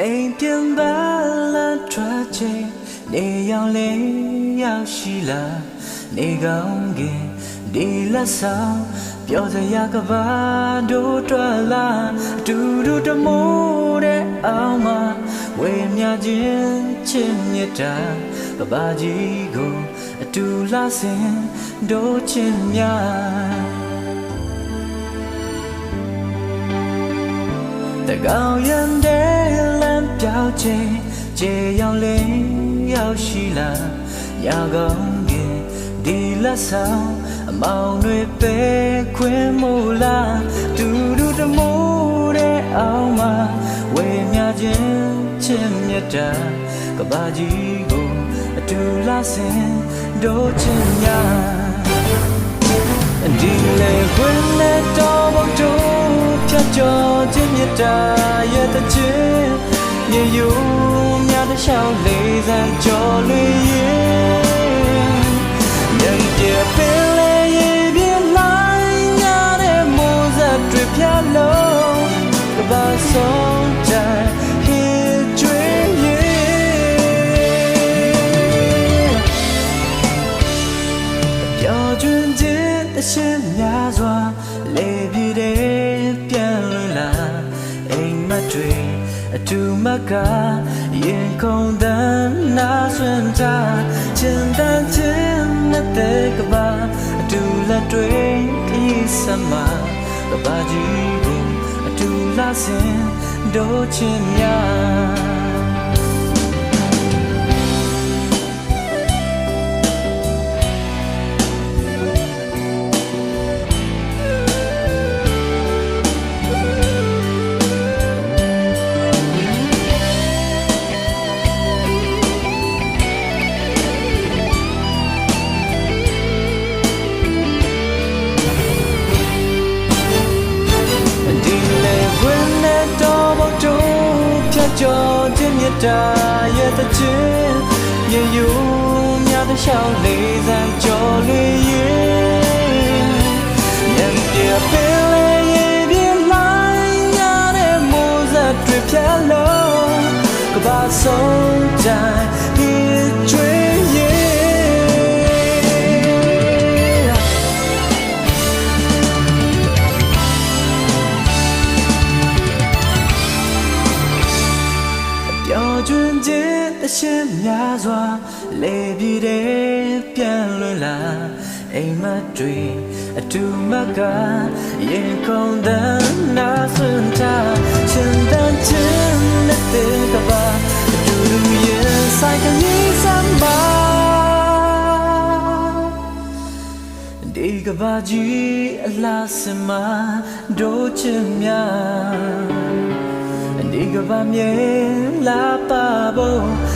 အိမ်ပြန်ပါလားထွက်ချိန်နေရောင်လေးရောက်ရှိလာနေကောင်းကင်ဒီလက်ဆောင်ပြောစရာကဘာတို့ထွက်လာဒူဒူတမိုးတဲ့အောင်မှာဝေမြခြင်းချင်းမြတ်တာကဘာကြီးကိုအတူလာစင်တို့ချင်းများတကောင်ရံတဲ့ ပြောင်းချိန်ကြေရောက်လင်းရောက်ရှိလာရကောင်းကင်ဒီလက်ဆောင်အမောင်တွေပဲခွင်းမို့လားတူတူတမိုးတဲ့အောင်မှာဝေမျှခြင်းချစ်မြတ်တာကဘာကြီးကိုအတူလာစင်တို့ချင်များဒီလေခွင်နဲ့တော့ဘုံတို့ဖြတ်ကျော်ခြင်းမြတ်တာရဲ့တခြင်း မြေယုံများတဲ့ရှောင်းလေးစံကျော်လေး အတူမကရင်ခုန်တန်းနာဆွမ်းကြချင်တန်ခြင်းနဲ့တဲ့ကဘာအတူလက်တွေခ ကျော်ခြင်းမြတ်တာရဲ့တခြင်းရေယုံများတဲ့ရှောင်းလေးစံကျော်လေးရဲ့ ခြင်းတရှင်များစွာလေပြေတဲ့ပြန်လွင်လာအိမ်မက်တွေအတူမကရင်ခုန်တန်းနာဆွန်းထားချင်တန်ခြင်းနဲ့တဲ့ကပါအတူတူရင်ဆိုင်ကလေးစမ်းပါဒီကဘာကြီးအလားစမဒိုးချင်များဒီကဘာမြေလာပါဖို့ဒိုချင်